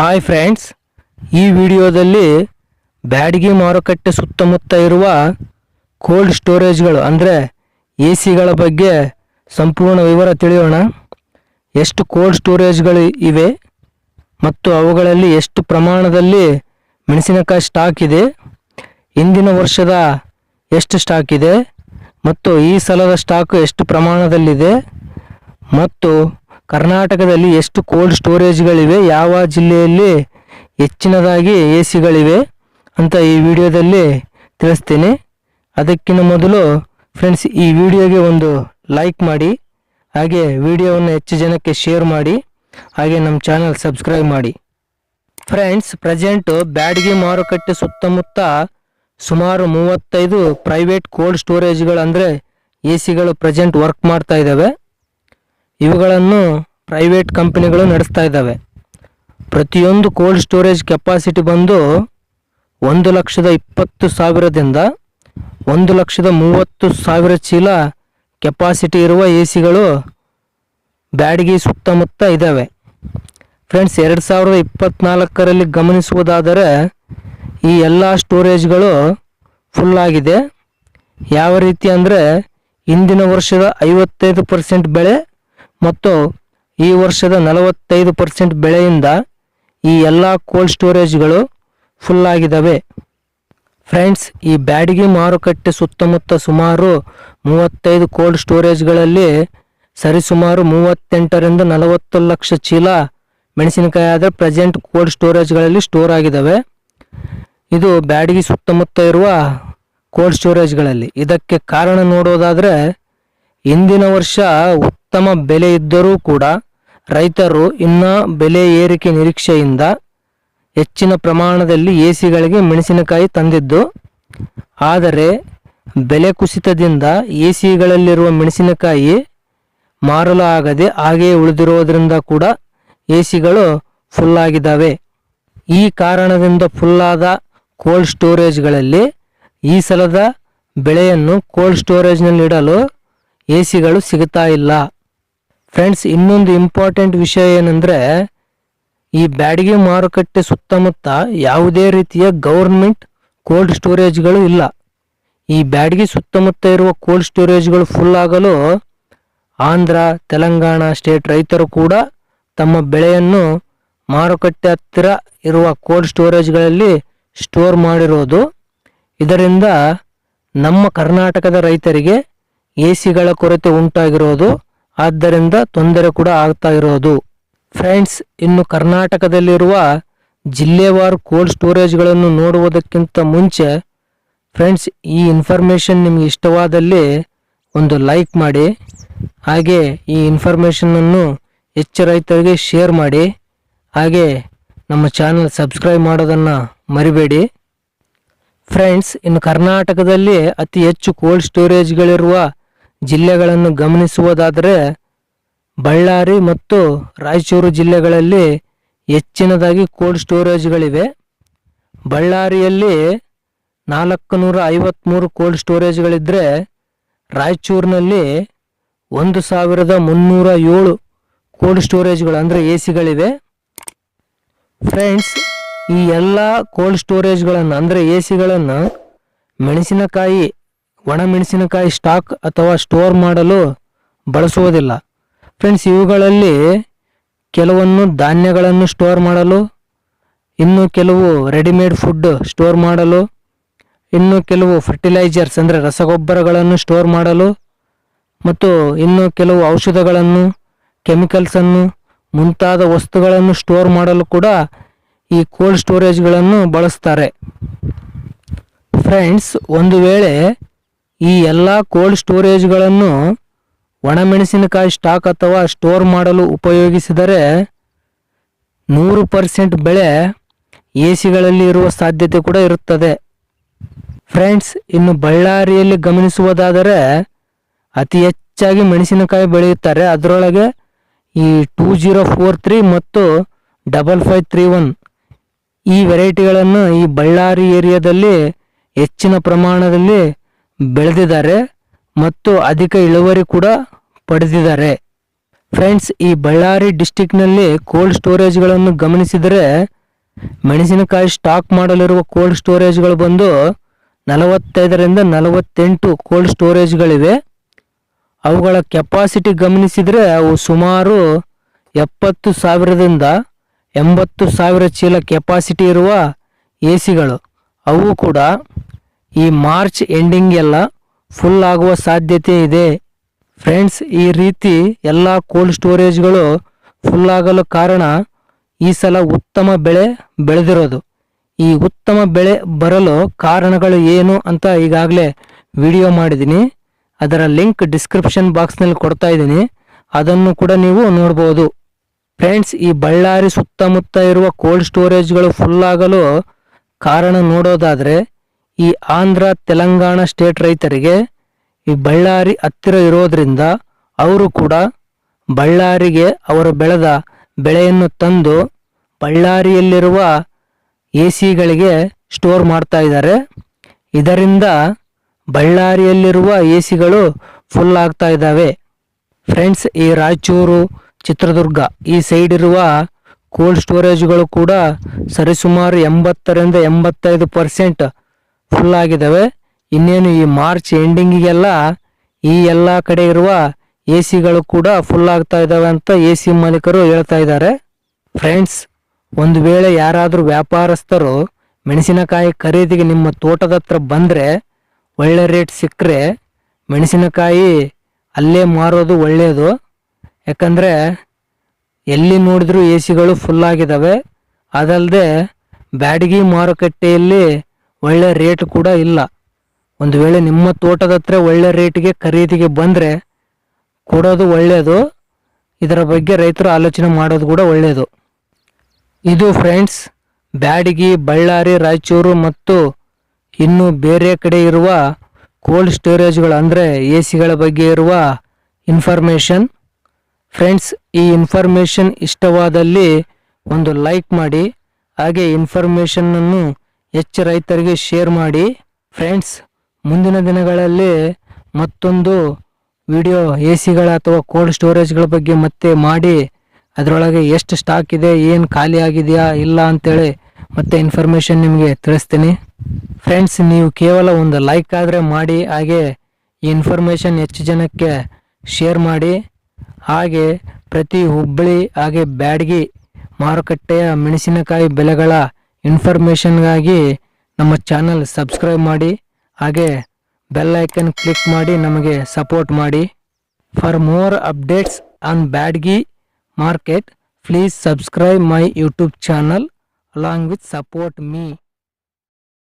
Hi friends, ಈ ವಿಡಿಯೋದಲ್ಲಿ ಬ್ಯಾಡಗಿ ಮಾರುಕಟ್ಟೆ ಸುತ್ತಮುತ್ತ ಇರುವ ಕೋಲ್ಡ್ ಸ್ಟೋರೇಜ್ಗಳು, ಅಂದರೆ ಎ ಸಿಗಳ ಬಗ್ಗೆ ಸಂಪೂರ್ಣ ವಿವರ ತಿಳಿಯೋಣ. ಎಷ್ಟು ಕೋಲ್ಡ್ ಸ್ಟೋರೇಜ್ಗಳು ಇವೆ ಮತ್ತು ಅವುಗಳಲ್ಲಿ ಎಷ್ಟು ಪ್ರಮಾಣದಲ್ಲಿ ಮೆಣಸಿನಕಾಯಿ ಸ್ಟಾಕ್ ಇದೆ, ಇಂದಿನ ವರ್ಷದ ಎಷ್ಟು ಸ್ಟಾಕ್ ಇದೆ, ಮತ್ತು ಈ ಸಲದ ಸ್ಟಾಕ್ ಎಷ್ಟು ಪ್ರಮಾಣದಲ್ಲಿದೆ, ಮತ್ತು ಕರ್ನಾಟಕದಲ್ಲಿ ಎಷ್ಟು ಕೋಲ್ಡ್ ಸ್ಟೋರೇಜ್ಗಳಿವೆ ಯಾವ ಜಿಲ್ಲೆಯಲ್ಲಿ ಹೆಚ್ಚಿನದಾಗಿ ಎ ಸಿಗಳಿವೆ ಅಂತ ಈ ವಿಡಿಯೋದಲ್ಲಿ ತಿಳಿಸ್ತೀನಿ. ಅದಕ್ಕಿಂತ ಮೊದಲು ಫ್ರೆಂಡ್ಸ್ ಈ ವಿಡಿಯೋಗೆ ಒಂದು ಲೈಕ್ ಮಾಡಿ, ಹಾಗೆ ವಿಡಿಯೋವನ್ನು ಹೆಚ್ಚು ಜನಕ್ಕೆ ಶೇರ್ ಮಾಡಿ, ಹಾಗೆ ನಮ್ಮ ಚಾನಲ್ ಸಬ್ಸ್ಕ್ರೈಬ್ ಮಾಡಿ. ಫ್ರೆಂಡ್ಸ್ ಪ್ರೆಸೆಂಟು ಬ್ಯಾಡಗಿ ಮಾರುಕಟ್ಟೆ ಸುತ್ತಮುತ್ತ ಸುಮಾರು ಮೂವತ್ತೈದು ಪ್ರೈವೇಟ್ ಕೋಲ್ಡ್ ಸ್ಟೋರೇಜ್ಗಳು ಅಂದರೆ ಎ ಸಿಗಳು ಪ್ರೆಸೆಂಟ್ ವರ್ಕ್ ಮಾಡ್ತಾ ಇದ್ದಾವೆ. ಇವುಗಳನ್ನು ಪ್ರೈವೇಟ್ ಕಂಪನಿಗಳು ನಡೆಸ್ತಾ ಇದ್ದಾವೆ. ಪ್ರತಿಯೊಂದು ಕೋಲ್ಡ್ ಸ್ಟೋರೇಜ್ ಕೆಪಾಸಿಟಿ ಬಂದು ಒಂದು ಲಕ್ಷದ ಇಪ್ಪತ್ತು ಸಾವಿರದಿಂದ ಒಂದು ಲಕ್ಷದ ಮೂವತ್ತು ಸಾವಿರ ಚೀಲ ಕೆಪಾಸಿಟಿ ಇರುವ ಎ ಸಿಗಳು ಬ್ಯಾಡಗಿ ಸುತ್ತಮುತ್ತ ಇದ್ದಾವೆ. ಫ್ರೆಂಡ್ಸ್, ಎರಡು ಸಾವಿರದ ಇಪ್ಪತ್ತ್ನಾಲ್ಕರಲ್ಲಿ ಗಮನಿಸುವುದಾದರೆ ಈ ಎಲ್ಲ ಸ್ಟೋರೇಜ್ಗಳು ಫುಲ್ ಆಗಿದೆ. ಯಾವ ರೀತಿ ಅಂದರೆ ಇಂದಿನ ವರ್ಷದ ಐವತ್ತೈದು ಪರ್ಸೆಂಟ್ ಬೆಳೆ ಮತ್ತು ಈ ವರ್ಷದ ನಲವತ್ತೈದು ಪರ್ಸೆಂಟ್ ಬೆಳೆಯಿಂದ ಈ ಎಲ್ಲ ಕೋಲ್ಡ್ ಸ್ಟೋರೇಜ್ಗಳು ಫುಲ್ ಆಗಿದ್ದಾವೆ ಫ್ರೆಂಡ್ಸ್, ಈ ಬ್ಯಾಡಗಿ ಮಾರುಕಟ್ಟೆ ಸುತ್ತಮುತ್ತ ಸುಮಾರು ಮೂವತ್ತೈದು ಕೋಲ್ಡ್ ಸ್ಟೋರೇಜ್ಗಳಲ್ಲಿ ಸರಿಸುಮಾರು ಮೂವತ್ತೆಂಟರಿಂದ ನಲವತ್ತು ಲಕ್ಷ ಚೀಲ ಮೆಣಸಿನಕಾಯಿ ಆದರೆ ಪ್ರೆಸೆಂಟ್ ಕೋಲ್ಡ್ ಸ್ಟೋರೇಜ್ಗಳಲ್ಲಿ ಸ್ಟೋರ್ ಆಗಿದ್ದಾವೆ ಇದು ಬ್ಯಾಡಗಿ ಸುತ್ತಮುತ್ತ ಇರುವ ಕೋಲ್ಡ್ ಸ್ಟೋರೇಜ್ಗಳಲ್ಲಿ. ಇದಕ್ಕೆ ಕಾರಣ ನೋಡೋದಾದರೆ, ಇಂದಿನ ವರ್ಷ ಉತ್ತಮ ಬೆಲೆ ಇದ್ದರೂ ಕೂಡ ರೈತರು ಇನ್ನ ಬೆಲೆ ಏರಿಕೆ ನಿರೀಕ್ಷೆಯಿಂದ ಹೆಚ್ಚಿನ ಪ್ರಮಾಣದಲ್ಲಿ ಎಸಿಗಳಿಗೆ ಸಿಗಳಿಗೆ ಮೆಣಸಿನಕಾಯಿ ತಂದಿದ್ದು, ಆದರೆ ಬೆಲೆ ಕುಸಿತದಿಂದ ಎಸಿಗಳಲ್ಲಿರುವ ಸಿಗಳಲ್ಲಿರುವ ಮೆಣಸಿನಕಾಯಿ ಮಾರಲು ಆಗದೆ ಹಾಗೆಯೇ ಉಳಿದಿರೋದರಿಂದ ಕೂಡ ಎಸಿಗಳು ಫುಲ್ಲಾಗಿದ್ದಾವೆ ಈ ಕಾರಣದಿಂದ ಫುಲ್ಲಾದ ಕೋಲ್ಡ್ ಸ್ಟೋರೇಜ್ಗಳಲ್ಲಿ ಈ ಸಲದ ಬೆಳೆಯನ್ನು ಕೋಲ್ಡ್ ಸ್ಟೋರೇಜ್ನಲ್ಲಿಡಲು ಎ ಸಿಗಳು ಸಿಗುತ್ತಾ ಇಲ್ಲ. ಫ್ರೆಂಡ್ಸ್ ಇನ್ನೊಂದು ಇಂಪಾರ್ಟೆಂಟ್ ವಿಷಯ ಏನಂದರೆ, ಈ ಬ್ಯಾಡಗಿ ಮಾರುಕಟ್ಟೆ ಸುತ್ತಮುತ್ತ ಯಾವುದೇ ರೀತಿಯ ಗೌರ್ಮೆಂಟ್ ಕೋಲ್ಡ್ ಸ್ಟೋರೇಜ್ಗಳು ಇಲ್ಲ. ಈ ಬ್ಯಾಡಗಿ ಸುತ್ತಮುತ್ತ ಇರುವ ಕೋಲ್ಡ್ ಸ್ಟೋರೇಜ್ಗಳು ಫುಲ್ ಆಗಲು ಆಂಧ್ರ, ತೆಲಂಗಾಣ ಸ್ಟೇಟ್ ರೈತರು ಕೂಡ ತಮ್ಮ ಬೆಳೆಯನ್ನು ಮಾರುಕಟ್ಟೆ ಹತ್ತಿರ ಇರುವ ಕೋಲ್ಡ್ ಸ್ಟೋರೇಜ್ಗಳಲ್ಲಿ ಸ್ಟೋರ್ ಮಾಡಿರೋದು. ಇದರಿಂದ ನಮ್ಮ ಕರ್ನಾಟಕದ ರೈತರಿಗೆ ಎ ಸಿಗಳ ಕೊರತೆ ಉಂಟಾಗಿರೋದು. ಆದ್ದರಿಂದ ತೊಂದರೆ ಕೂಡ ಆಗ್ತಾ ಇರೋದು. ಫ್ರೆಂಡ್ಸ್, ಇನ್ನು ಕರ್ನಾಟಕದಲ್ಲಿರುವ ಜಿಲ್ಲೆವಾರು ಕೋಲ್ಡ್ ಸ್ಟೋರೇಜ್ಗಳನ್ನು ನೋಡುವುದಕ್ಕಿಂತ ಮುಂಚೆ, ಫ್ರೆಂಡ್ಸ್, ಈ ಇನ್ಫಾರ್ಮೇಷನ್ ನಿಮಗೆ ಇಷ್ಟವಾದಲ್ಲಿ ಒಂದು ಲೈಕ್ ಮಾಡಿ, ಹಾಗೆ ಈ ಇನ್ಫಾರ್ಮೇಷನನ್ನು ಹೆಚ್ಚು ರೈತರಿಗೆ ಶೇರ್ ಮಾಡಿ, ಹಾಗೆ ನಮ್ಮ ಚಾನಲ್ ಸಬ್ಸ್ಕ್ರೈಬ್ ಮಾಡೋದನ್ನು ಮರಿಬೇಡಿ. ಫ್ರೆಂಡ್ಸ್, ಇನ್ನು ಕರ್ನಾಟಕದಲ್ಲಿ ಅತಿ ಹೆಚ್ಚು ಕೋಲ್ಡ್ ಸ್ಟೋರೇಜ್ಗಳಿರುವ ಜಿಲ್ಲೆಗಳನ್ನು ಗಮನಿಸುವುದಾದರೆ ಬಳ್ಳಾರಿ ಮತ್ತು ರಾಯಚೂರು ಜಿಲ್ಲೆಗಳಲ್ಲಿ ಹೆಚ್ಚಿನದಾಗಿ ಕೋಲ್ಡ್ ಸ್ಟೋರೇಜ್ಗಳಿವೆ. ಬಳ್ಳಾರಿಯಲ್ಲಿ ನಾಲ್ಕು ನೂರ ಐವತ್ತ್ಮೂರು ಕೋಲ್ಡ್ ಸ್ಟೋರೇಜ್ಗಳಿದ್ದರೆ ರಾಯಚೂರಿನಲ್ಲಿ ಒಂದು ಸಾವಿರದ ಮುನ್ನೂರ ಏಳು ಕೋಲ್ಡ್ ಸ್ಟೋರೇಜ್ಗಳು ಅಂದರೆ ಎ ಸಿಗಳಿವೆ ಫ್ರೆಂಡ್ಸ್, ಈ ಎಲ್ಲ ಕೋಲ್ಡ್ ಸ್ಟೋರೇಜ್ಗಳನ್ನು ಅಂದರೆ ಎ ಸಿಗಳನ್ನು ಮೆಣಸಿನಕಾಯಿ ಒಣ ಮೆಣಸಿನಕಾಯಿ ಸ್ಟಾಕ್ ಅಥವಾ ಸ್ಟೋರ್ ಮಾಡಲು ಬಳಸುವುದಿಲ್ಲ. ಫ್ರೆಂಡ್ಸ್ ಇವುಗಳಲ್ಲಿ ಕೆಲವನ್ನು ಧಾನ್ಯಗಳನ್ನು ಸ್ಟೋರ್ ಮಾಡಲು, ಇನ್ನು ಕೆಲವು ರೆಡಿಮೇಡ್ ಫುಡ್ ಸ್ಟೋರ್ ಮಾಡಲು, ಇನ್ನು ಕೆಲವು ಫರ್ಟಿಲೈಜರ್ಸ್ ಅಂದರೆ ರಸಗೊಬ್ಬರಗಳನ್ನು ಸ್ಟೋರ್ ಮಾಡಲು, ಮತ್ತು ಇನ್ನು ಕೆಲವು ಔಷಧಗಳನ್ನು ಕೆಮಿಕಲ್ಸನ್ನು ಮುಂತಾದ ವಸ್ತುಗಳನ್ನು ಸ್ಟೋರ್ ಮಾಡಲು ಕೂಡ ಈ ಕೋಲ್ಡ್ ಸ್ಟೋರೇಜ್ಗಳನ್ನು ಬಳಸ್ತಾರೆ. ಫ್ರೆಂಡ್ಸ್ ಒಂದು ವೇಳೆ ಈ ಎಲ್ಲ ಕೋಲ್ಡ್ ಸ್ಟೋರೇಜ್ಗಳನ್ನು ಒಣಮೆಣಸಿನಕಾಯಿ ಸ್ಟಾಕ್ ಅಥವಾ ಸ್ಟೋರ್ ಮಾಡಲು ಉಪಯೋಗಿಸಿದರೆ ನೂರು ಪರ್ಸೆಂಟ್ ಬೆಳೆ ಎ ಸಿಗಳಲ್ಲಿ ಇರುವ ಸಾಧ್ಯತೆ ಕೂಡ ಇರುತ್ತದೆ. ಫ್ರೆಂಡ್ಸ್, ಇನ್ನು ಬಳ್ಳಾರಿಯಲ್ಲಿ ಗಮನಿಸುವುದಾದರೆ ಅತಿ ಹೆಚ್ಚಾಗಿ ಮೆಣಸಿನಕಾಯಿ ಬೆಳೆಯುತ್ತಾರೆ. ಅದರೊಳಗೆ ಈ ಟೂ ಜೀರೋ ಫೋರ್ ತ್ರೀ ಮತ್ತು ಡಬಲ್ ಫೈವ್ ತ್ರೀ ಒನ್ ಈ ವೆರೈಟಿಗಳನ್ನು ಈ ಬಳ್ಳಾರಿ ಏರಿಯಾದಲ್ಲಿ ಹೆಚ್ಚಿನ ಪ್ರಮಾಣದಲ್ಲಿ ಬೆಳೆದಿದ್ದಾರೆ ಮತ್ತು ಅಧಿಕ ಇಳುವರಿ ಕೂಡ ಪಡೆದಿದ್ದಾರೆ. ಫ್ರೆಂಡ್ಸ್, ಈ ಬಳ್ಳಾರಿ ಡಿಸ್ಟಿಕ್ನಲ್ಲಿ ಕೋಲ್ಡ್ ಸ್ಟೋರೇಜ್ಗಳನ್ನು ಗಮನಿಸಿದರೆ ಮೆಣಸಿನಕಾಯಿ ಸ್ಟಾಕ್ ಮಾಡಲಿರುವ ಕೋಲ್ಡ್ ಸ್ಟೋರೇಜ್ಗಳು ಬಂದು ನಲವತ್ತೈದರಿಂದ ನಲವತ್ತೆಂಟು ಕೋಲ್ಡ್ ಸ್ಟೋರೇಜ್ಗಳಿವೆ. ಅವುಗಳ ಕೆಪಾಸಿಟಿ ಗಮನಿಸಿದರೆ ಅವು ಸುಮಾರು ಎಪ್ಪತ್ತು ಸಾವಿರದಿಂದ ಎಂಬತ್ತು ಸಾವಿರ ಚೀಲ ಕೆಪಾಸಿಟಿ ಇರುವ ಎ ಸಿಗಳು ಅವು ಕೂಡ ಈ ಮಾರ್ಚ್ ಎಂಡಿಂಗ್ ಎಲ್ಲ ಫುಲ್ ಆಗುವ ಸಾಧ್ಯತೆ ಇದೆ. ಫ್ರೆಂಡ್ಸ್ ಈ ರೀತಿ ಎಲ್ಲ ಕೋಲ್ಡ್ ಸ್ಟೋರೇಜ್ಗಳು ಫುಲ್ ಆಗಲು ಕಾರಣ ಈ ಸಲ ಉತ್ತಮ ಬೆಳೆ ಬೆಳೆದಿರೋದು. ಈ ಉತ್ತಮ ಬೆಳೆ ಬರಲು ಕಾರಣಗಳು ಏನು ಅಂತ ಈಗಾಗಲೇ ವಿಡಿಯೋ ಮಾಡಿದ್ದೀನಿ. ಅದರ ಲಿಂಕ್ ಡಿಸ್ಕ್ರಿಪ್ಷನ್ ಬಾಕ್ಸ್ನಲ್ಲಿ ಕೊಡ್ತಾ ಇದ್ದೀನಿ. ಅದನ್ನು ಕೂಡ ನೀವು ನೋಡ್ಬೋದು. ಫ್ರೆಂಡ್ಸ್ ಈ ಬಳ್ಳಾರಿ ಸುತ್ತಮುತ್ತ ಇರುವ ಕೋಲ್ಡ್ ಸ್ಟೋರೇಜ್ಗಳು ಫುಲ್ ಆಗಲು ಕಾರಣ ನೋಡೋದಾದರೆ ಈ ಆಂಧ್ರ, ತೆಲಂಗಾಣ ಸ್ಟೇಟ್ ರೈತರಿಗೆ ಈ ಬಳ್ಳಾರಿ ಹತ್ತಿರ ಇರೋದ್ರಿಂದ ಅವರು ಕೂಡ ಬಳ್ಳಾರಿಗೆ ಅವರು ಬೆಳೆದ ಬೆಳೆಯನ್ನು ತಂದು ಬಳ್ಳಾರಿಯಲ್ಲಿರುವ ಎ ಸಿಗಳಿಗೆ ಸ್ಟೋರ್ ಮಾಡ್ತಾ ಇದ್ದಾರೆ. ಇದರಿಂದ ಬಳ್ಳಾರಿಯಲ್ಲಿರುವ ಎ ಸಿಗಳು ಫುಲ್ ಆಗ್ತಾ ಇದ್ದಾವೆ. ಫ್ರೆಂಡ್ಸ್ ಈ ರಾಯಚೂರು, ಚಿತ್ರದುರ್ಗ ಈ ಸೈಡ್ ಇರುವ ಕೋಲ್ಡ್ ಸ್ಟೋರೇಜ್ಗಳು ಕೂಡ ಸರಿಸುಮಾರು ಎಂಬತ್ತರಿಂದ ಎಂಬತ್ತೈದು ಪರ್ಸೆಂಟ್ ಫುಲ್ ಆಗಿದ್ದಾವೆ ಇನ್ನೇನು ಈ ಮಾರ್ಚ್ ಎಂಡಿಂಗಿಗೆಲ್ಲ ಈ ಎಲ್ಲ ಕಡೆ ಇರುವ ಎ ಸಿಗಳು ಕೂಡ ಫುಲ್ ಆಗ್ತಾ ಇದ್ದಾವೆ ಅಂತ ಎ ಸಿ ಮಾಲೀಕರು ಹೇಳ್ತಾ ಇದ್ದಾರೆ. ಫ್ರೆಂಡ್ಸ್ ಒಂದು ವೇಳೆ ಯಾರಾದರೂ ವ್ಯಾಪಾರಸ್ಥರು ಮೆಣಸಿನಕಾಯಿ ಖರೀದಿಗೆ ನಿಮ್ಮ ತೋಟದ ಹತ್ರ ಬಂದರೆ ಒಳ್ಳೆ ರೇಟ್ ಸಿಕ್ಕರೆ ಮೆಣಸಿನಕಾಯಿ ಅಲ್ಲೇ ಮಾರೋದು ಒಳ್ಳೆಯದು ಯಾಕಂದರೆ ಎಲ್ಲಿ ನೋಡಿದ್ರೂ ಎ ಸಿಗಳು ಫುಲ್ ಆಗಿದ್ದಾವೆ. ಅದಲ್ಲದೆ ಬ್ಯಾಡಗಿ ಮಾರುಕಟ್ಟೆಯಲ್ಲಿ ಒಳ್ಳೆ ರೇಟ್ ಕೂಡ ಇಲ್ಲ. ಒಂದು ವೇಳೆ ನಿಮ್ಮ ತೋಟದ ಹತ್ರ ಒಳ್ಳೆ ರೇಟ್ಗೆ ಖರೀದಿಗೆ ಬಂದರೆ ಕೊಡೋದು ಒಳ್ಳೆಯದು ಇದರ ಬಗ್ಗೆ ರೈತರು ಆಲೋಚನೆ ಮಾಡೋದು ಕೂಡ ಒಳ್ಳೆಯದು ಇದು ಫ್ರೆಂಡ್ಸ್ ಬ್ಯಾಡಗಿ, ಬಳ್ಳಾರಿ, ರಾಯಚೂರು ಮತ್ತು ಇನ್ನು ಬೇರೆ ಕಡೆ ಇರುವ ಕೋಲ್ಡ್ ಸ್ಟೋರೇಜ್ಗಳು ಅಂದರೆ ಎ ಸಿಗಳ ಬಗ್ಗೆ ಇರುವ ಇನ್ಫಾರ್ಮೇಷನ್ ಫ್ರೆಂಡ್ಸ್ ಈ ಇನ್ಫಾರ್ಮೇಷನ್ ಇಷ್ಟವಾದಲ್ಲಿ ಒಂದು ಲೈಕ್ ಮಾಡಿ, ಹಾಗೆ ಇನ್ಫಾರ್ಮೇಷನ್ನನ್ನು ಹೆಚ್ಚು ರೈತರಿಗೆ ಶೇರ್ ಮಾಡಿ. ಫ್ರೆಂಡ್ಸ್ ಮುಂದಿನ ದಿನಗಳಲ್ಲಿ ಮತ್ತೊಂದು ವಿಡಿಯೋ ಎ ಸಿಗಳ ಅಥವಾ ಕೋಲ್ಡ್ ಸ್ಟೋರೇಜ್ಗಳ ಬಗ್ಗೆ ಮತ್ತೆ ಮಾಡಿ. ಅದರೊಳಗೆ ಎಷ್ಟು ಸ್ಟಾಕ್ ಇದೆ, ಏನು ಖಾಲಿ ಆಗಿದೆಯಾ, ಇಲ್ಲ ಅಂತೇಳಿ ಮತ್ತೆ ಇನ್ಫಾರ್ಮೇಷನ್ ನಿಮಗೆ ತಿಳಿಸ್ತೀನಿ. ಫ್ರೆಂಡ್ಸ್ ನೀವು ಕೇವಲ ಒಂದು ಲೈಕ್ ಆದರೆ ಮಾಡಿ, ಹಾಗೆ ಈ ಇನ್ಫಾರ್ಮೇಷನ್ ಹೆಚ್ಚು ಜನಕ್ಕೆ ಶೇರ್ ಮಾಡಿ. ಹಾಗೆ ಪ್ರತಿ ಹುಬ್ಬಳ್ಳಿ, ಹಾಗೆ ಬ್ಯಾಡಗಿ ಮಾರುಕಟ್ಟೆಯ ಮೆಣಸಿನಕಾಯಿ ಬೆಲೆಗಳ ಇನ್ಫಾರ್ಮೇಷನ್ಗಾಗಿ ನಮ್ಮ ಚಾನಲ್ ಸಬ್ಸ್ಕ್ರೈಬ್ ಮಾಡಿ, ಹಾಗೆ ಬೆಲ್ ಐಕನ್ ಕ್ಲಿಕ್ ಮಾಡಿ ನಮಗೆ ಸಪೋರ್ಟ್ ಮಾಡಿ. For more updates on Byadgi market, please subscribe my YouTube channel along with support me